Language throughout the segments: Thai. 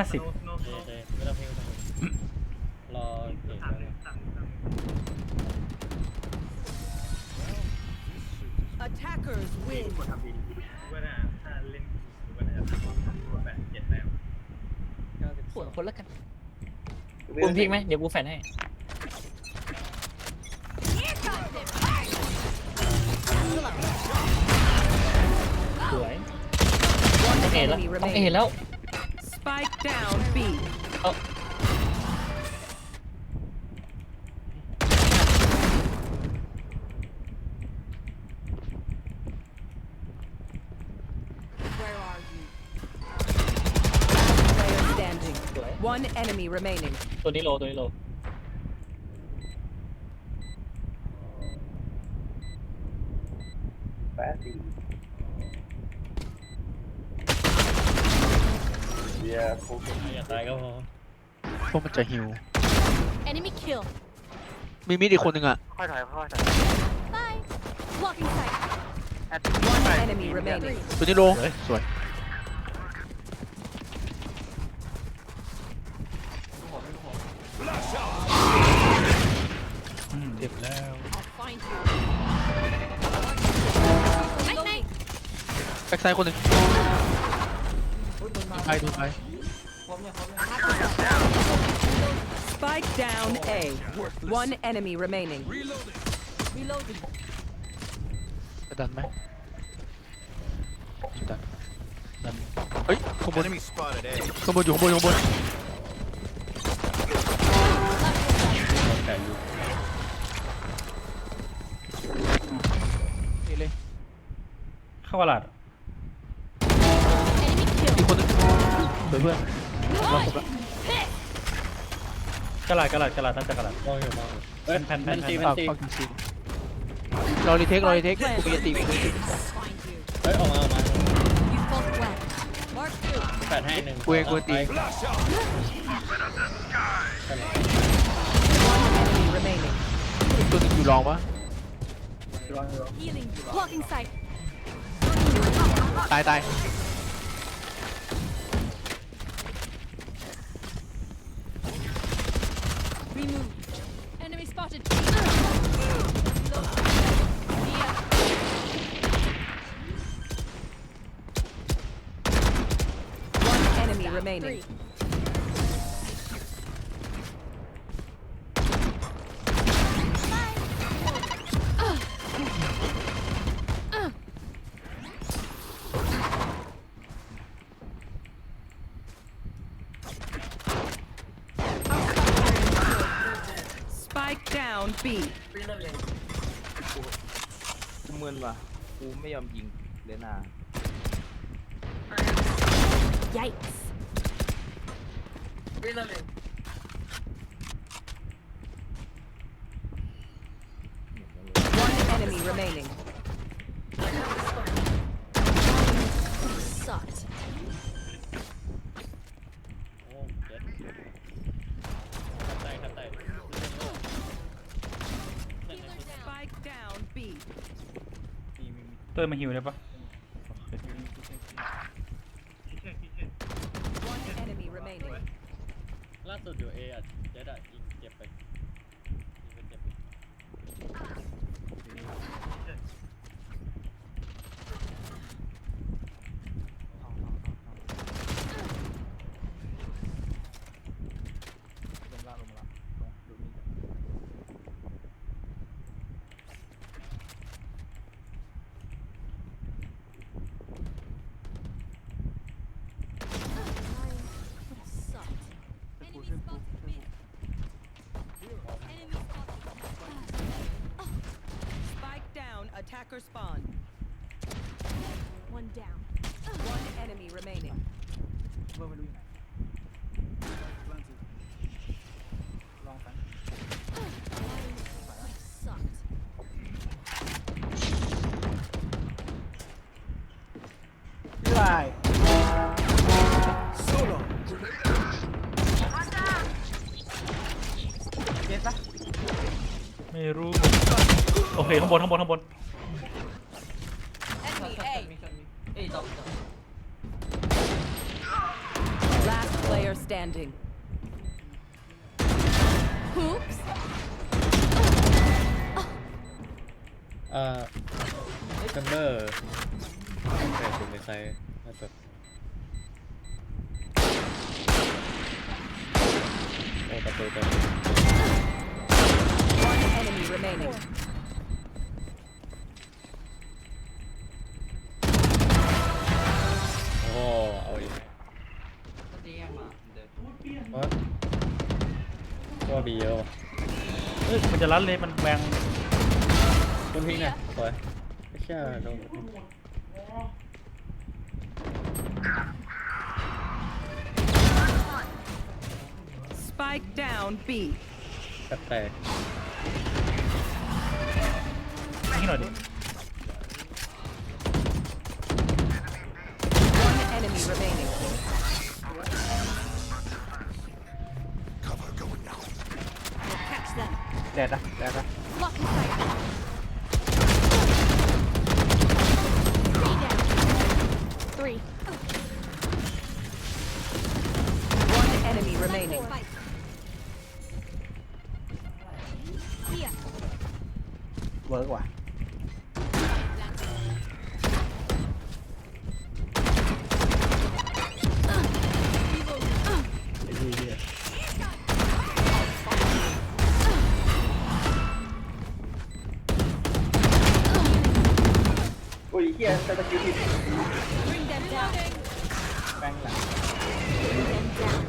ห้าสิบโน้ตเจโน้ตเจไม่ต้องเพ่งไม่ต้องเพ่งรอเก่งสั่งแล้วสั่งสั่ง Attackers วิ่ง win. กดทำดีว่าน่าถ้าเล่นว่าน่าจะทำแบบเจ็ดแต้มปวดคนละกันกูพลิกไหมเดี๋ยวกูแฟนให้ สวย One ต้องเอแล้ว enemy ต้องเอ remaining. แล้ว Spike down B. เอ้า Where are you? Player standing. สวย One enemy remaining. ตัวนี้โลตัวนี้โล แ ปดสี่เบียร์โคกอย่าตายก็พอพวกมันจะฮิว Enemy kill. มีมิดอีกคนหนึ่งอะ ค่อยถอยค่อยถอย Bye. Blocking sight. แอด One enemy remaining. ตัวนี้โลสวย เจ็บแล้ว I'll find you. Night night. แบ็กไซด์คนหนึ่งดู ไปดูไป Spike down A. One enemy remaining. Reloading. จะดันไหมดันดันเฮ้ยข้างบนข้างบนอยู่ข้างบนอยู่ข้างบนไก่อยู่นี่เลยเข้าวลาด Enemy อีก kill. คนหนึงสวย เพื่อนเราครบละกระลาดกระลาดกระลาดน่าจะกระลาดมองอยู่มองอยู่เอ้ยแผ่นแผ่มันนตีแผ่มันฝากตีฝากจริงๆรอรีเทครอรีเทคกูมีอันตีกูมีอันตี Find you. เฮ้ยออกมาออกมา You fought well. Mark two. แปดให้หนึ่งกูเองกูตีไป One enemy remaining. อีกตัวหนึงอยู่รองปะ Healing. Blocking sight. ตายตาย Remove. Enemy spotted. Yeah. One enemy remaining. Spike down B. กูมึนว่ะกูไม่ยอมยิงเลน่า Yikes. One enemy remaining. Sucked. โอ้เจ็ดขับไต่ขับไต่ Spike down B. เต้ยมาฮิวได้ปะ One enemy remaining. ล่าสุดอยู่เออะเจ็ดอะยิงเจ็บไปยิงไปเจ็บไป ลงละลงละลงดูนี่ Sucked. Enemy spotted mid. Enemy spotted. Spike down. Attacker spawn. One down. One enemy remaining. เบอร์ไม่รู้อยู่ไหนลองไป Sucked. ได้เจ็ดปะ ไม่รู้ โอเคข้างบนข้างบนข้างบน Enemy A. มีช็อตมีเอ้ยตอบ Last player standing. Oops. เอ่อแชมเบอร์แต่ถึงในไซส์น่าจะโอ้ประตูเต็ม One enemy remaining. โอ้เอาอีกวัดตัวบีเอลเอ้ยมันจะรัดเลยมันแบงคุณพิงเนี่ยสวยไม่ใช่โดน Spike down B. แตกแตก นี่หน่อยดิ One enemy remaining. Catch them. แดดนะแดดนะ Blocking sight. อุ้ยเฮียแต่ตะกี้ผิด Bring them down. แบงค์หลัง Bring them down.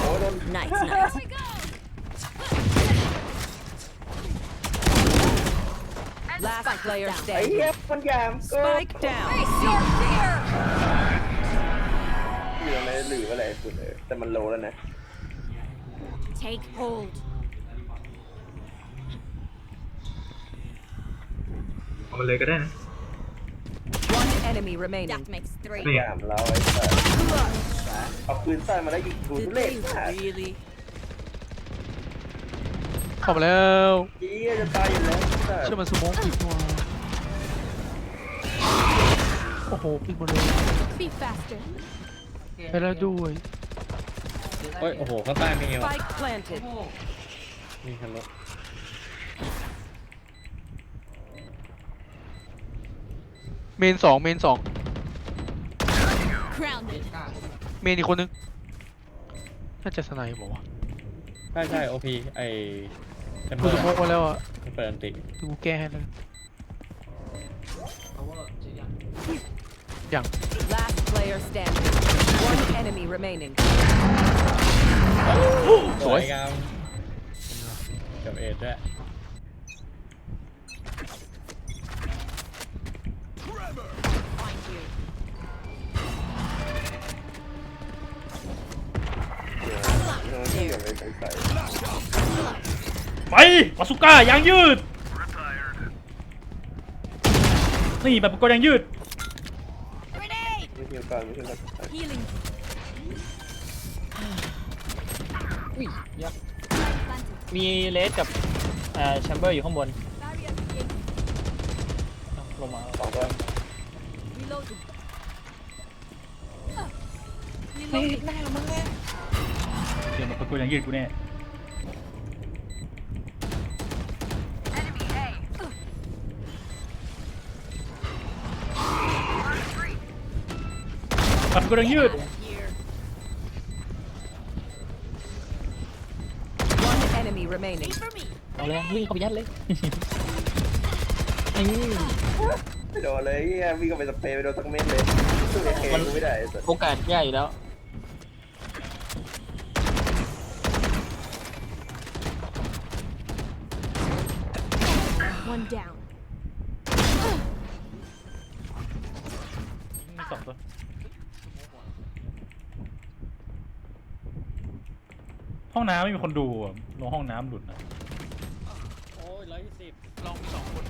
โอ้โดน Nice, nice. we go. Last player ไอ้เฮีย standing. มันยามก็ Spike down. Face your fear. อยู่ตรงไหนหรือว่าอะไรสุดเลยแต่มันโลแล้วนะ Take hold. เอามาเลยก็ได้นะ One enemy remaining. That makes three. นี่ยามเราไอ้สัสเอาปืนสั้นมาแล้วยิงดูทุ Did เล่ they มาก really? เข้ามาแล้วเฮียจะตายอยู่แล้วสัสเชื่อมันสโมองอีกว่าโอ้โหปิดหมดเลย Be faster. ไปแล้วด้วยโอ้ย โอ้โหข้างใต้มีเหรอ Spike planted. มีฮัลโห เมนสองเมนสอง Grounded. เมนอีกคนนึง น่าจะสไนบอกว่าวะใช่ใช่โอพีไอแชมเบกูอสร์โมกมาแล้วอะมันเปิดอันติดูกูแก้ให้แล้วอย่าง Last player standing. One enemy remaining. สวย งามกับเอ็ดด้วย ไอ้ใส่ไปบาสุก้ายางยืด นี่แบบกดยางยืด ไม่เที่ยวก่อนไม่เที่ยวก่อน Healing. อุ้ยยับ Planted. มีเลสกับเอ่อแชมเบอร์อยู่ข้างบน Barrier created. อะลงมาสองตัว Reloading. เฮ้ย Reloading. ยวมันกดยางยืดกูแน่แบบกดยางยืด Here. One enemy remaining. For me. เอาเลยวิ่งเข้าไปยัดเลย นี่ไม่โดนเลยเฮียวิ่งเข้าไปสเปรย์ไปโดนสักเม็ดเลยสู้ไอ้เคกูไม่ได้ไอ้สัสโอกาสใหญ่อยู่แล้ว One down. มีสองตัวห้องน้ำไม่มีคนดูอะลงห้องน้ำหลุดนะโอ้ยร้อยสิบลองสองคน